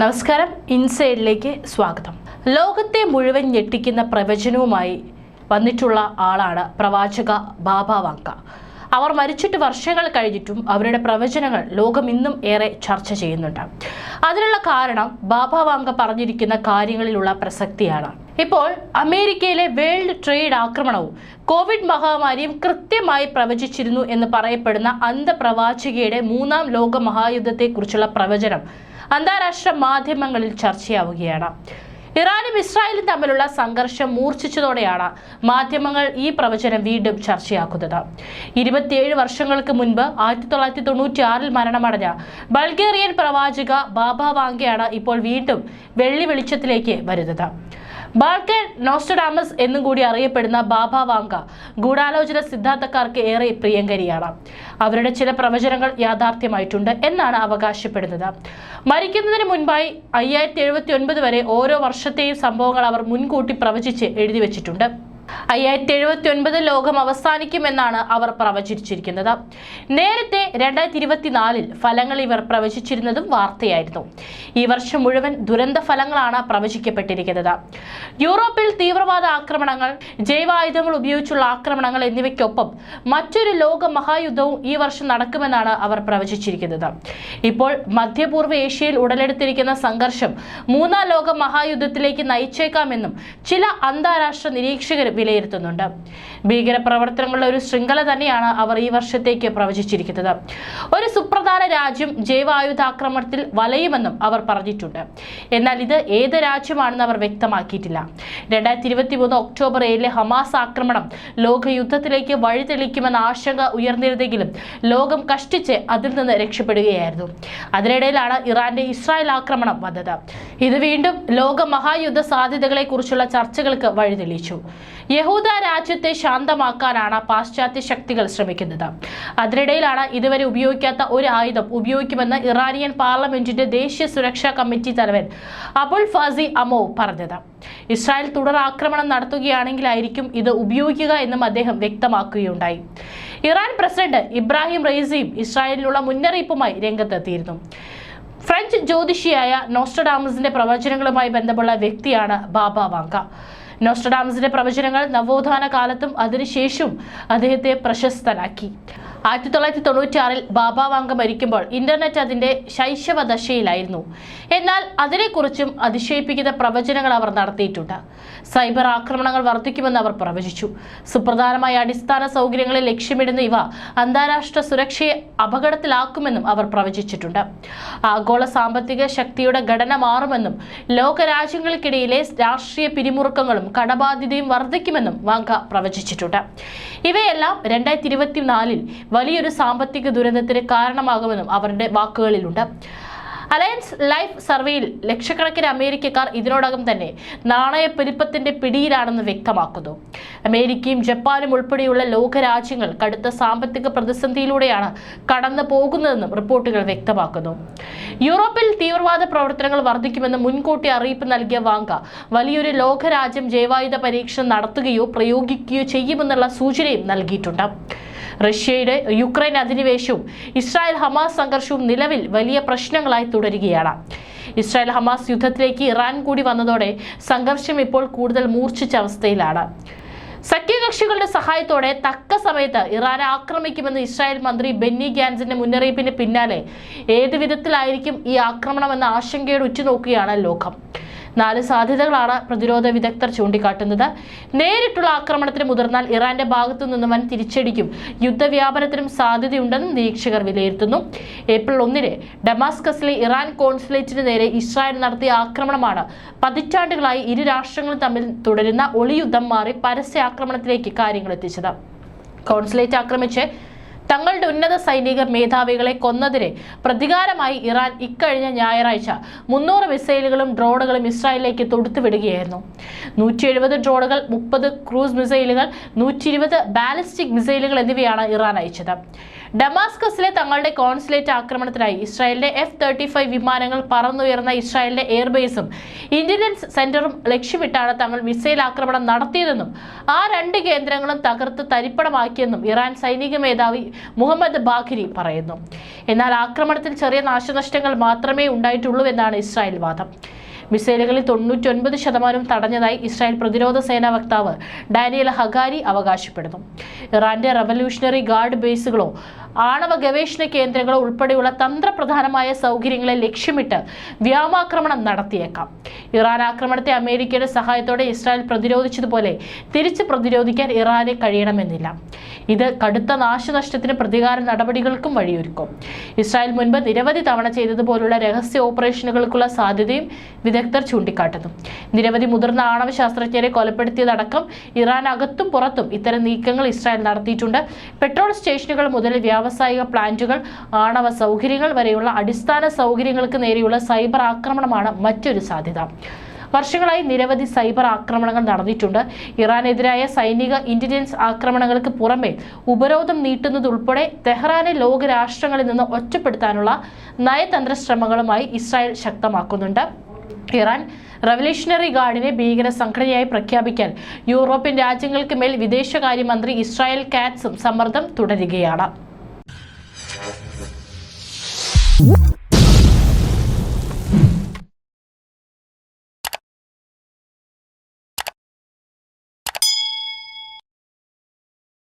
നമസ്കാരം. ഇൻസൈഡിലേക്ക് സ്വാഗതം. ലോകത്തെ മുഴുവൻ ഞെട്ടിക്കുന്ന പ്രവചനവുമായി വന്നിട്ടുള്ള ആളാണ് പ്രവാചക ബാബ വാങ്ക. അവർ മരിച്ചിട്ട് വർഷങ്ങൾ കഴിഞ്ഞിട്ടും അവരുടെ പ്രവചനങ്ങൾ ലോകം ഇന്നും ഏറെ ചർച്ച ചെയ്യുന്നുണ്ട്. അതിനുള്ള കാരണം ബാബ വാങ്ക പറഞ്ഞിരിക്കുന്ന കാര്യങ്ങളിലുള്ള പ്രസക്തിയാണ്. ഇപ്പോൾ അമേരിക്കയിലെ വേൾഡ് ട്രേഡ് ആക്രമണവും കോവിഡ് മഹാമാരിയും കൃത്യമായി പ്രവചിച്ചിരുന്നു എന്ന് പറയപ്പെടുന്ന അന്ധപ്രവാചികയുടെ മൂന്നാം ലോക മഹായുദ്ധത്തെക്കുറിച്ചുള്ള പ്രവചനം അന്താരാഷ്ട്ര മാധ്യമങ്ങളിൽ ചർച്ചയാവുകയാണ്. ഇറാനും ഇസ്രായേലും തമ്മിലുള്ള സംഘർഷം മൂർച്ഛിച്ചതോടെയാണ് മാധ്യമങ്ങൾ ഈ പ്രവചനം വീണ്ടും ചർച്ചയാക്കുന്നത്. ഇരുപത്തിയേഴ് വർഷങ്ങൾക്ക് മുൻപ് ആയിരത്തി തൊള്ളായിരത്തി തൊണ്ണൂറ്റി ആറിൽ മരണമടഞ്ഞ ബൾഗേറിയൻ പ്രവാചക ബാബ വാങ്കയാണ് ഇപ്പോൾ വീണ്ടും വെള്ളി വെളിച്ചത്തിലേക്ക് വരുന്നത്. ബാൾക്കൻ നോസ്റ്റഡാമസ് എന്നും കൂടി അറിയപ്പെടുന്ന ബാബ വാങ്ക ഗൂഢാലോചന സിദ്ധാന്തക്കാർക്ക് ഏറെ പ്രിയങ്കരിയാണ്. അവരുടെ ചില പ്രവചനങ്ങൾ യാഥാർത്ഥ്യമായിട്ടുണ്ട് എന്നാണ് അവകാശപ്പെടുന്നത്. മരിക്കുന്നതിന് മുൻപായി അയ്യായിരത്തി എഴുപത്തി ഒൻപത് വരെ ഓരോ വർഷത്തെയും സംഭവങ്ങൾ അവർ മുൻകൂട്ടി പ്രവചിച്ച് എഴുതി വെച്ചിട്ടുണ്ട്. അയ്യായിരത്തി എഴുപത്തി ഒൻപത് ലോകം അവസാനിക്കുമെന്നാണ് അവർ പ്രവചിച്ചിരിക്കുന്നത്. നേരത്തെ രണ്ടായിരത്തി ഇരുപത്തിനാലിൽ ഫലങ്ങൾ ഇവർ പ്രവചിച്ചിരുന്നതും വാർത്തയായിരുന്നു. ഈ വർഷം മുഴുവൻ ദുരന്ത ഫലങ്ങളാണ് പ്രവചിക്കപ്പെട്ടിരിക്കുന്നത്. യൂറോപ്പിൽ തീവ്രവാദ ആക്രമണങ്ങൾ ജൈവായുധങ്ങൾ ഉപയോഗിച്ചുള്ള ആക്രമണങ്ങൾ എന്നിവയ്ക്കൊപ്പം മറ്റൊരു ലോക മഹായുദ്ധവും ഈ വർഷം നടക്കുമെന്നാണ് അവർ പ്രവചിച്ചിരിക്കുന്നത്. ഇപ്പോൾ മധ്യപൂർവ ഏഷ്യയിൽ ഉടലെടുത്തിരിക്കുന്ന സംഘർഷം മൂന്നാം ലോക മഹായുദ്ധത്തിലേക്ക് നയിച്ചേക്കാമെന്നും ചില അന്താരാഷ്ട്ര നിരീക്ഷകർ വിലയിരുത്തുന്നുണ്ട്. ഭീകരപ്രവർത്തനങ്ങളുടെ ഒരു ശൃംഖല തന്നെയാണ് അവർ ഈ വർഷത്തേക്ക് പ്രവചിച്ചിരിക്കുന്നത്. ഒരു സുപ്രധാന രാജ്യം ജൈവായുധാക്രമണത്തിൽ വലയുമെന്നും അവർ പറഞ്ഞിട്ടുണ്ട്. എന്നാൽ ഇത് ഏത് രാജ്യമാണെന്ന് അവർ വ്യക്തമാക്കിയിട്ടില്ല. രണ്ടായിരത്തി ഇരുപത്തി മൂന്ന് ഒക്ടോബർ ഏഴിലെ ഹമാസ് ആക്രമണം ലോകയുദ്ധത്തിലേക്ക് വഴിതെളിക്കുമെന്ന ആശങ്ക ഉയർന്നിരുന്നെങ്കിലും ലോകം കഷ്ടിച്ച് അതിൽ നിന്ന് രക്ഷപ്പെടുകയായിരുന്നു. അതിനിടയിലാണ് ഇറാന്റെ ഇസ്രായേൽ ആക്രമണം വന്നത്. ഇത് വീണ്ടും ലോക മഹായുദ്ധ സാധ്യതകളെ കുറിച്ചുള്ള ചർച്ചകൾക്ക് വഴിതെളിച്ചു യഹൂദ രാജ്യത്തെ ശാന്തമാക്കാനാണ് പാശ്ചാത്യ ശക്തികൾ ശ്രമിക്കുന്നത്. അതിനിടയിലാണ് ഇതുവരെ ഉപയോഗിക്കാത്ത ഒരു ആയുധം ഉപയോഗിക്കുമെന്ന് ഇറാനിയൻ പാർലമെന്റിന്റെ ദേശീയ സുരക്ഷാ കമ്മിറ്റി തലവൻ അബുൾ ഫാസി അമോ പറഞ്ഞത്. ഇസ്രായേൽ തുടർ ആക്രമണം നടത്തുകയാണെങ്കിലായിരിക്കും ഇത് ഉപയോഗിക്കുക എന്നും അദ്ദേഹം വ്യക്തമാക്കുകയുണ്ടായി. ഇറാൻ പ്രസിഡന്റ് ഇബ്രാഹിം റെയ്സിയും ഇസ്രായേലിനുള്ള മുന്നറിയിപ്പുമായി രംഗത്തെത്തിയിരുന്നു. ഫ്രഞ്ച് ജ്യോതിഷിയായ നോസ്റ്റഡാമസിന്റെ പ്രവചനങ്ങളുമായി ബന്ധമുള്ള വ്യക്തിയാണ് ബാബ വാങ്ക. നോസ്റ്റഡാമസിന്റെ പ്രവചനങ്ങൾ നവോത്ഥാന കാലത്തും അതിനുശേഷവും അദ്ദേഹത്തെ പ്രശസ്തനാക്കി. ആയിരത്തി തൊള്ളായിരത്തി തൊണ്ണൂറ്റി ആറിൽ ബാബ വാങ്ക മരിക്കുമ്പോൾ ഇന്റർനെറ്റ് അതിന്റെ ശൈശവ ദശയിലായിരുന്നു എന്നാൽ അതിനെക്കുറിച്ചും അതിശയിപ്പിക്കുന്ന പ്രവചനങ്ങൾ അവർ നടത്തിയിട്ടുണ്ട്. സൈബർ ആക്രമണങ്ങൾ വർദ്ധിക്കുമെന്ന് അവർ പ്രവചിച്ചു. സുപ്രധാനമായ അടിസ്ഥാന സൗകര്യങ്ങളെ ലക്ഷ്യമിടുന്ന ഇവ അന്താരാഷ്ട്ര സുരക്ഷയെ അപകടത്തിലാക്കുമെന്നും അവർ പ്രവചിച്ചിട്ടുണ്ട്. ആഗോള സാമ്പത്തിക ശക്തിയുടെ ഘടന മാറുമെന്നും ലോകരാജ്യങ്ങൾക്കിടയിലെ രാഷ്ട്രീയ പിരിമുറുക്കങ്ങളും കടബാധ്യതയും വർദ്ധിക്കുമെന്നും വാങ്ക പ്രവചിച്ചിട്ടുണ്ട്. ഇവയെല്ലാം രണ്ടായിരത്തി ഇരുപത്തിനാലിൽ വലിയൊരു സാമ്പത്തിക ദുരന്തത്തിന് കാരണമാകുമെന്നും അവരുടെ വാക്കുകളിലുണ്ട്. അലയൻസ് ലൈഫ് സർവേയിൽ ലക്ഷക്കണക്കിന് അമേരിക്കക്കാർ ഇതിനോടകം തന്നെ നാണയപ്പെരുപ്പത്തിന്റെ പിടിയിലാണെന്ന് വ്യക്തമാക്കുന്നു. അമേരിക്കയും ജപ്പാനും ഉൾപ്പെടെയുള്ള ലോകരാജ്യങ്ങൾ കടുത്ത സാമ്പത്തിക പ്രതിസന്ധിയിലൂടെയാണ് കടന്നു പോകുന്നതെന്നും റിപ്പോർട്ടുകൾ വ്യക്തമാക്കുന്നു. യൂറോപ്പിൽ തീവ്രവാദ പ്രവർത്തനങ്ങൾ വർദ്ധിക്കുമെന്ന് മുൻകൂട്ടി അറിയിപ്പ് നൽകിയ വാങ്ക വലിയൊരു ലോകരാജ്യം ജൈവായുധ പരീക്ഷണം നടത്തുകയോ പ്രയോഗിക്കുകയോ ചെയ്യുമെന്നുള്ള സൂചനയും നൽകിയിട്ടുണ്ട്. റഷ്യയുടെ യുക്രൈൻ അധിനിവേശവും ഇസ്രായേൽ ഹമാസ് സംഘർഷവും നിലവിൽ വലിയ പ്രശ്നങ്ങളായി തുടരുകയാണ്. ഇസ്രായേൽ ഹമാസ് യുദ്ധത്തിലേക്ക് ഇറാൻ കൂടി വന്നതോടെ സംഘർഷം ഇപ്പോൾ കൂടുതൽ മൂർച്ഛിച്ച അവസ്ഥയിലാണ്. സഖ്യകക്ഷികളുടെ സഹായത്തോടെ തക്ക സമയത്ത് ഇറാനെ ആക്രമിക്കുമെന്ന് ഇസ്രായേൽ മന്ത്രി ബെന്നി ഗാൻസിന്റെ മുന്നറിയിപ്പിന് പിന്നാലെ ഏത് വിധത്തിലായിരിക്കും ഈ ആക്രമണമെന്ന ആശങ്കയോട് ഉറ്റുനോക്കുകയാണ് ലോകം. നാല് സാധ്യതകളാണ് പ്രതിരോധ വിദഗ്ധർ ചൂണ്ടിക്കാട്ടുന്നത്. നേരിട്ടുള്ള ആക്രമണത്തിന് മുതിർന്നാൽ ഇറാന്റെ ഭാഗത്തു നിന്ന് വൻ തിരിച്ചടിക്കും. യുദ്ധവ്യാപനത്തിനും സാധ്യതയുണ്ടെന്നും നിരീക്ഷകർ വിലയിരുത്തുന്നു. ഏപ്രിൽ ഒന്നിന് ഡമാസ്കസിലെ ഇറാൻ കോൺസുലേറ്റിന് നേരെ ഇസ്രായേൽ നടത്തിയ ആക്രമണമാണ്. പതിറ്റാണ്ടുകളായി ഇരു രാഷ്ട്രങ്ങളും തമ്മിൽ തുടരുന്ന ഒളിയുദ്ധം മാറി പരസ്യ ആക്രമണത്തിലേക്ക് കാര്യങ്ങൾ എത്തിച്ചത്. കോൺസുലേറ്റ് ആക്രമിച്ച് തങ്ങളുടെ ഉന്നത സൈനിക മേധാവികളെ കൊന്നതിനെ പ്രതികാരമായി ഇറാൻ ഇക്കഴിഞ്ഞ ഞായറാഴ്ച മുന്നൂറ് മിസൈലുകളും ഡ്രോണുകളും ഇസ്രായേലിലേക്ക് തൊടുത്തുവിടുകയായിരുന്നു. നൂറ്റി എഴുപത് ഡ്രോണുകൾ മുപ്പത് ക്രൂസ് മിസൈലുകൾ നൂറ്റി ഇരുപത് ബാലിസ്റ്റിക് മിസൈലുകൾ എന്നിവയാണ് ഇറാൻ അയച്ചത്. ഡമാസ്കസിലെ തങ്ങളുടെ കോൺസുലേറ്റ് ആക്രമണത്തിനായി ഇസ്രായേലിന്റെ എഫ് തേർട്ടി ഫൈവ് വിമാനങ്ങൾ പറന്നുയർന്ന ഇസ്രായേലിന്റെ എയർബേസും ഇന്റലിജൻസ് സെന്ററും ലക്ഷ്യമിട്ടാണ് തങ്ങൾ മിസൈൽ ആക്രമണം നടത്തിയതെന്നും ആ രണ്ട് കേന്ദ്രങ്ങളും തകർത്ത് തരിപ്പണമാക്കിയെന്നും ഇറാൻ സൈനിക മേധാവി മുഹമ്മദ് ബാഖിരി പറയുന്നു. എന്നാൽ ആക്രമണത്തിൽ ചെറിയ നാശനഷ്ടങ്ങൾ മാത്രമേ ഉണ്ടായിട്ടുള്ളൂ എന്നാണ് ഇസ്രായേൽ വാദം. മിസൈലുകളിൽ തൊണ്ണൂറ്റൊൻപത് ശതമാനം തടഞ്ഞതായി ഇസ്രായേൽ പ്രതിരോധ സേനാ വക്താവ് ഡാനിയൽ ഹഗാരി അവകാശപ്പെടുന്നു. ഇറാന്റെ റവല്യൂഷണറി ഗാർഡ് ബേസുകളോ ആണവ ഗവേഷണ കേന്ദ്രങ്ങൾ ഉൾപ്പെടെയുള്ള തന്ത്രപ്രധാനമായ സൗകര്യങ്ങളെ ലക്ഷ്യമിട്ട് വ്യോമാക്രമണം നടത്തിയേക്കാം. ഇറാൻ ആക്രമണത്തെ അമേരിക്കയുടെ സഹായത്തോടെ ഇസ്രായേൽ പ്രതിരോധിച്ചതുപോലെ തിരിച്ച് പ്രതിരോധിക്കാൻ ഇറാനെ കഴിയണമെന്നില്ല. ഇത് കടുത്ത നാശനഷ്ടത്തിന് പ്രതികാര നടപടികൾക്കും വഴിയൊരുക്കും. ഇസ്രായേൽ മുൻപ് നിരവധി തവണ ചെയ്തതുപോലുള്ള രഹസ്യ ഓപ്പറേഷനുകൾക്കുള്ള സാധ്യതയും വിദഗ്ധർ ചൂണ്ടിക്കാട്ടുന്നു. നിരവധി മുതിർന്ന ആണവ ശാസ്ത്രജ്ഞരെ കൊലപ്പെടുത്തിയതടക്കം ഇറാൻ അകത്തും പുറത്തും ഇത്തരം നീക്കങ്ങൾ ഇസ്രായേൽ നടത്തിയിട്ടുണ്ട്. പെട്രോൾ സ്റ്റേഷനുകൾ മുതൽ വ്യാവസായിക പ്ലാന്റുകൾ ആണവ സൗകര്യങ്ങൾ വരെയുള്ള അടിസ്ഥാന സൗകര്യങ്ങൾക്ക് നേരെയുള്ള സൈബർ ആക്രമണമാണ് മറ്റൊരു സാധ്യത. വർഷങ്ങളായി നിരവധി സൈബർ ആക്രമണങ്ങൾ നടന്നിട്ടുണ്ട്. ഇറാനെതിരായ സൈനിക ഇന്റലിജൻസ് ആക്രമണങ്ങൾക്ക് പുറമെ ഉപരോധം നീട്ടുന്നതുൾപ്പെടെ തെഹ്റാനെ ലോകരാഷ്ട്രങ്ങളിൽ നിന്ന് ഒറ്റപ്പെടുത്താനുള്ള നയതന്ത്ര ശ്രമങ്ങളുമായി ഇസ്രായേൽ ശക്തമാക്കുന്നുണ്ട്. ഇറാൻ റവല്യൂഷണറി ഗാർഡിനെ ഭീകര സംഘടനയായി പ്രഖ്യാപിക്കാൻ യൂറോപ്യൻ രാജ്യങ്ങൾക്ക് മേൽ വിദേശകാര്യമന്ത്രി ഇസ്രായേൽ കാറ്റ്സും സമ്മർദ്ദം തുടരുകയാണ്. Whoop.